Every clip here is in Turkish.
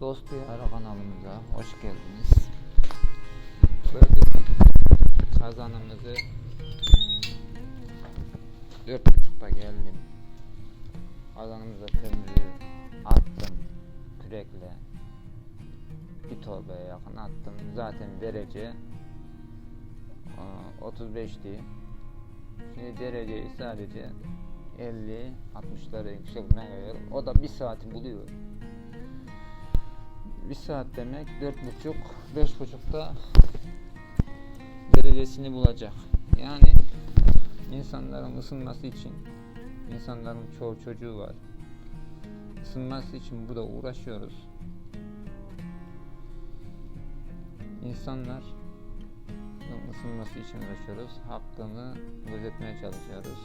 Dostlar kanalımıza hoş geldiniz. Gördüğünüz gibi kazanımızı dört buçukta geldim. Kazanımıza kömürü attım kürekle. Bir torbaya yakın attım. Zaten derece aa, 35'ti. Şimdi dereceyi sadece 50 60'lara yükseltmeye O da bir saati buluyor. Bir saat demek dört buçuk, beş buçukta derecesini bulacak. Yani insanların ısınması için, insanların çoğu çocuğu var. Isınması için burada uğraşıyoruz. İnsanlar ısınması için uğraşıyoruz. Hakkını gözetmeye çalışıyoruz.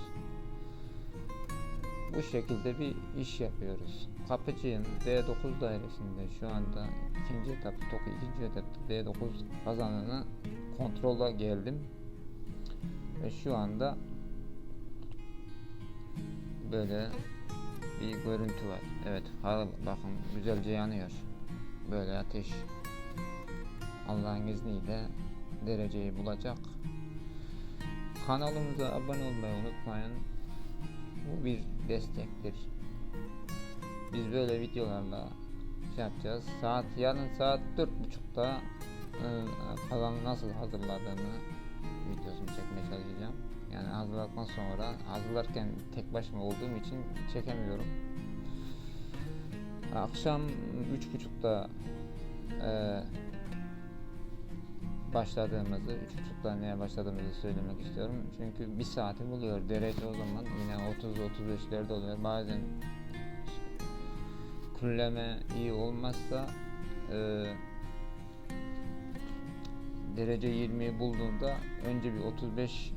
Bu şekilde bir iş yapıyoruz. Kapıcıyım D9 dairesinde şu anda ikinci etap, TOKİ ikinci etapta D9 kazanını kontrola geldim. Ve şu anda böyle bir görüntü var. Evet, bakın güzelce yanıyor. Böyle ateş. Allah'ın izniyle dereceyi bulacak. Kanalımıza abone olmayı unutmayın. Bu bir destektir. Biz böyle videolarla şey yapacağız. Saat yarın saat dört buçukta kalan nasıl hazırladığını videosunu çekmeye çalışacağım. Yani hazırladıktan sonra hazırlarken tek başıma olduğum için çekemiyorum. Akşam üç buçukta e, başladığımızı, üç buçukta neye başladığımızı söylemek istiyorum. Çünkü bir saati buluyor. Derece o zaman yine 30-35'lerde oluyor. Bazen külleme iyi olmazsa e, derece 20'yi bulduğunda önce bir 35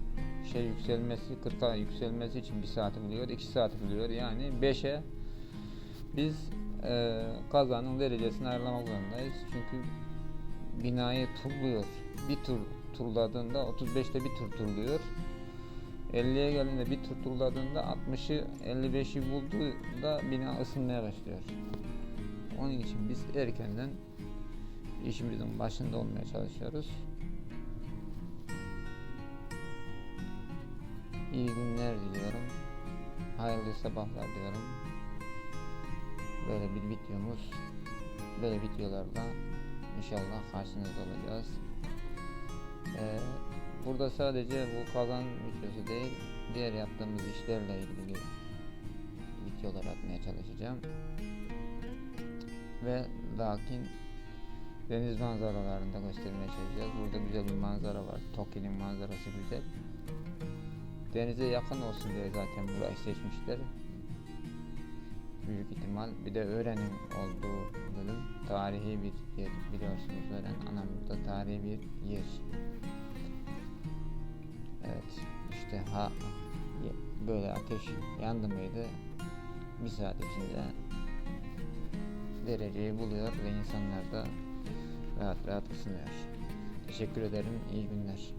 şey yükselmesi 40'a yükselmesi için bir saati buluyor 2 saati buluyor yani 5'e biz e, kazanın derecesini ayarlamak zorundayız çünkü binayı turluyor bir tur turladığında 35'te bir tur turluyor 50'ye geldiğinde bir tur turladığında 60'ı 55'i bulduğunda bina ısınmaya başlıyor. Onun için biz erkenden işimizin başında olmaya çalışıyoruz. İyi günler diliyorum. Hayırlı sabahlar diyorum. Böyle bir videomuz, böyle videolarla inşallah karşınızda olacağız. Ee, Burada sadece bu kazan videosu değil, diğer yaptığımız işlerle ilgili videolar atmaya çalışacağım. Ve lakin deniz manzaralarını da göstermeye çalışacağız. Burada güzel bir manzara var. Toki'nin manzarası güzel. Denize yakın olsun diye zaten burayı seçmişler. Büyük ihtimal. Bir de öğrenin olduğu bölüm. Tarihi bir yer biliyorsunuz öğren. Anamur'da tarihi bir yer. Evet işte ha böyle ateş yandı mıydı bir saat içinde dereceyi buluyor ve insanlar da rahat rahat ısınıyor. Teşekkür ederim. iyi günler.